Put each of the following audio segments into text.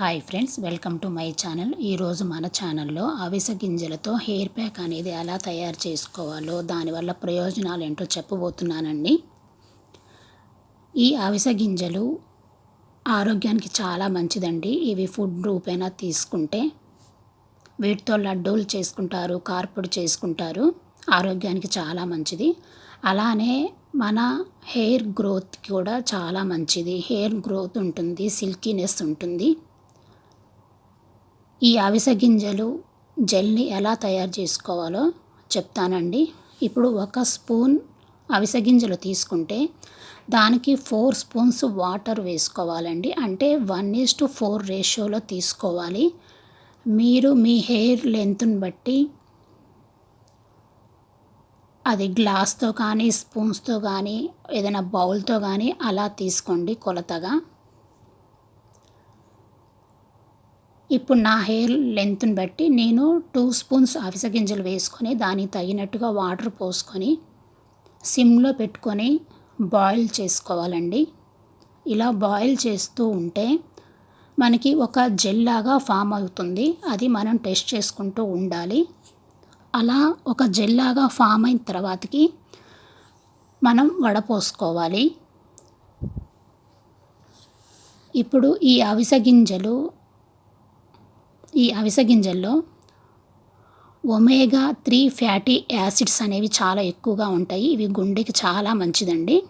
Hi friends welcome to my channel ఈరోజు మన ఛానల్లో అవిసె గింజలతో హెయిర్ ప్యాక్ అనేది ఎలా తయారు చేసుకోవాలో దానివల్ల ప్రయోజనాలు ఏంటో చెప్పబోతున్నానండి. ఈ అవిసె గింజలు ఆరోగ్యానికి చాలా మంచిదండి. ఇవి ఫుడ్ రూపేనా తీసుకుంటే వీటితో లడ్డూలు చేసుకుంటారు కార్పుడు చేసుకుంటారు ఆరోగ్యానికి చాలా మంచిది. అలానే మన హెయిర్ గ్రోత్ కూడా చాలా మంచిది. హెయిర్ గ్రోత్ ఉంటుంది సిల్కీనెస్ ఉంటుంది. ఈ అవిసె గింజలు జెల్ని ఎలా తయారు చేసుకోవాలో చెప్తానండి. ఇప్పుడు ఒక స్పూన్ అవిసె గింజలు తీసుకుంటే దానికి ఫోర్ స్పూన్స్ వాటర్ వేసుకోవాలండి. అంటే వన్ ఈస్ టు ఫోర్ రేషియోలో తీసుకోవాలి. మీరు మీ హెయిర్ లెంత్ని బట్టి అది గ్లాస్తో కానీ స్పూన్స్తో కానీ ఏదైనా బౌల్తో కానీ అలా తీసుకోండి కొలతగా. ఇప్పుడు నా హెయిర్ లెంత్ని బట్టి నేను టూ స్పూన్స్ అవిసె గింజలు వేసుకొని దానికి తగినట్టుగా వాటర్ పోసుకొని సిమ్లో పెట్టుకొని బాయిల్ చేసుకోవాలండి. ఇలా బాయిల్ చేస్తూ ఉంటే మనకి ఒక జెల్ లాగా ఫామ్ అవుతుంది. అది మనం టెస్ట్ చేసుకుంటూ ఉండాలి. అలా ఒక జెల్ లాగా ఫామ్ అయిన తర్వాతకి మనం వడపోసుకోవాలి ఇప్పుడు ఈ అవిసె గింజలు ఈ అవిసె గింజల్లో ఒమేగా త్రీ ఫ్యాటీ యాసిడ్స్ అనేవి చాలా ఎక్కువగా ఉంటాయి. ఇవి గుండెకి చాలా మంచిదండి.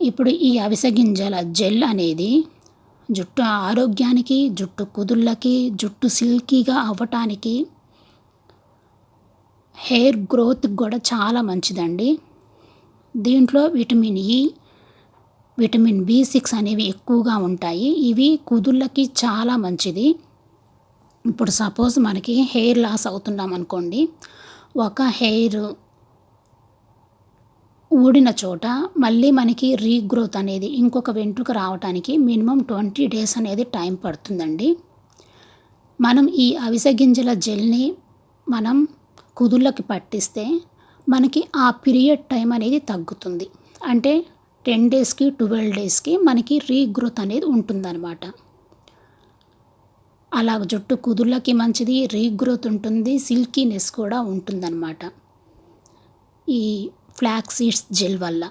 ఇప్పుడు ఈ అవిసె గింజల జెల్ అనేది జుట్టు ఆరోగ్యానికి జుట్టు కుదుళ్ళకి జుట్టు సిల్కీగా అవ్వటానికి హెయిర్ గ్రోత్ కూడా చాలా మంచిదండి. దీంట్లో vitamin E vitamin B six అనేవి ఎక్కువగా ఉంటాయి. ఇవి కుదుళ్ళకి చాలా మంచిది. ఇప్పుడు సపోజ్ మనకి హెయిర్ లాస్ అవుతున్నాం అనుకోండి. ఒక హెయిర్ ఊడిన చోట మళ్ళీ మనకి రీగ్రోత్ అనేది ఇంకొక వెంట్రుక రావడానికి మినిమం ట్వంటీ డేస్ అనేది టైం పడుతుందండి. మనం ఈ అవిసె గింజల జెల్ని మనం కుదుళ్ళకి పట్టిస్తే మనకి ఆ పీరియడ్ టైం అనేది తగ్గుతుంది. అంటే టెన్ డేస్కి ట్వెల్వ్ డేస్కి మనకి రీగ్రోత్ అనేది ఉంటుందన్నమాట. అలా జుట్టు కుదుళ్ళకి మంచిది రీగ్రోత్ ఉంటుంది సిల్కీనెస్ కూడా ఉంటుందన్నమాట. ఈ ఫ్లాక్ సీడ్స్ జెల్ వల్ల.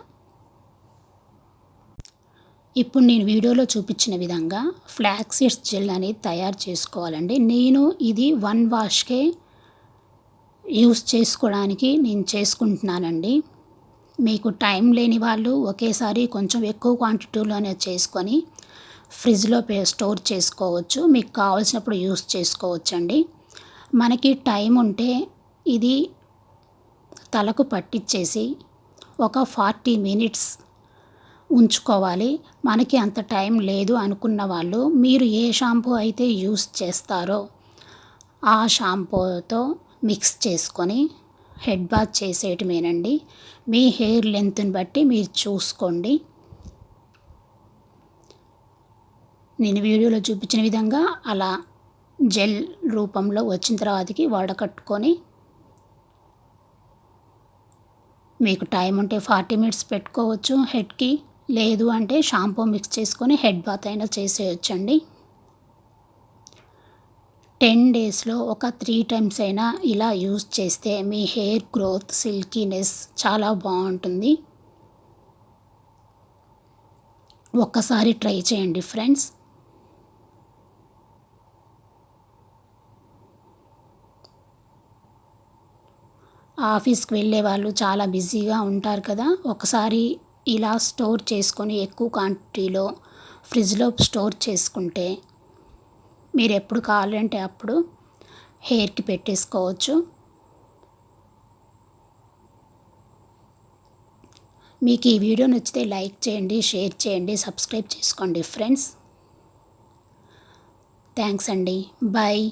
ఇప్పుడు నేను వీడియోలో చూపించిన విధంగా ఫ్లాక్ సీడ్స్ జెల్ అనేది తయారు చేసుకోవాలండి. నేను ఇది వన్ వాష్కే యూస్ చేసుకోవడానికి నేను చేసుకుంటున్నానండి. మీకు టైం లేని వాళ్ళు ఒకేసారి కొంచెం ఎక్కువ క్వాంటిటీలోనే చేసుకొని ఫ్రిడ్జ్లో స్టోర్ చేసుకోవచ్చు. మీకు కావలసినప్పుడు యూస్ చేసుకోవచ్చండి. మనకి టైం ఉంటే ఇది తలకు పట్టించేసి ఒక ఫార్టీ మినిట్స్ ఉంచుకోవాలి. మనకి అంత టైం లేదు అనుకున్న వాళ్ళు మీరు ఏ షాంపూ అయితే యూస్ చేస్తారో ఆ షాంపూతో మిక్స్ చేసుకొని హెడ్ బాత్ చేసేయటమేనండి. మీ హెయిర్ లెంత్ని బట్టి మీరు చూసుకోండి. నేను వీడియోలో చూపించిన విధంగా అలా జెల్ రూపంలో వచ్చిన తర్వాతకి వడకట్టుకొని మీకు టైం ఉంటే ఫార్టీ మినిట్స్ పెట్టుకోవచ్చు హెడ్కి. లేదు అంటే షాంపూ మిక్స్ చేసుకొని హెడ్ బాత్ అయినా చేసేయచ్చండి. టెన్ డేస్లో ఒక త్రీ టైమ్స్ అయినా ఇలా యూజ్ చేస్తే మీ హెయిర్ గ్రోత్ సిల్కీనెస్ చాలా బాగుంటుంది. ఒక్కసారి ట్రై చేయండి ఫ్రెండ్స్. ఆఫీస్కి వెళ్ళే వాళ్ళు చాలా బిజీగా ఉంటారు కదా. ఒకసారి ఇలా స్టోర్ చేసుకొని ఎక్కువ క్వాంటిటీలో ఫ్రిడ్జ్లో స్టోర్ చేసుకుంటే మీరు ఎప్పుడు కావాలంటే అప్పుడు హెయిర్కి పెట్టేసుకోవచ్చు. మీకు ఈ వీడియో నచ్చితే లైక్ చేయండి షేర్ చేయండి సబ్స్క్రైబ్ చేసుకోండి ఫ్రెండ్స్. థ్యాంక్స్ అండి. బాయ్.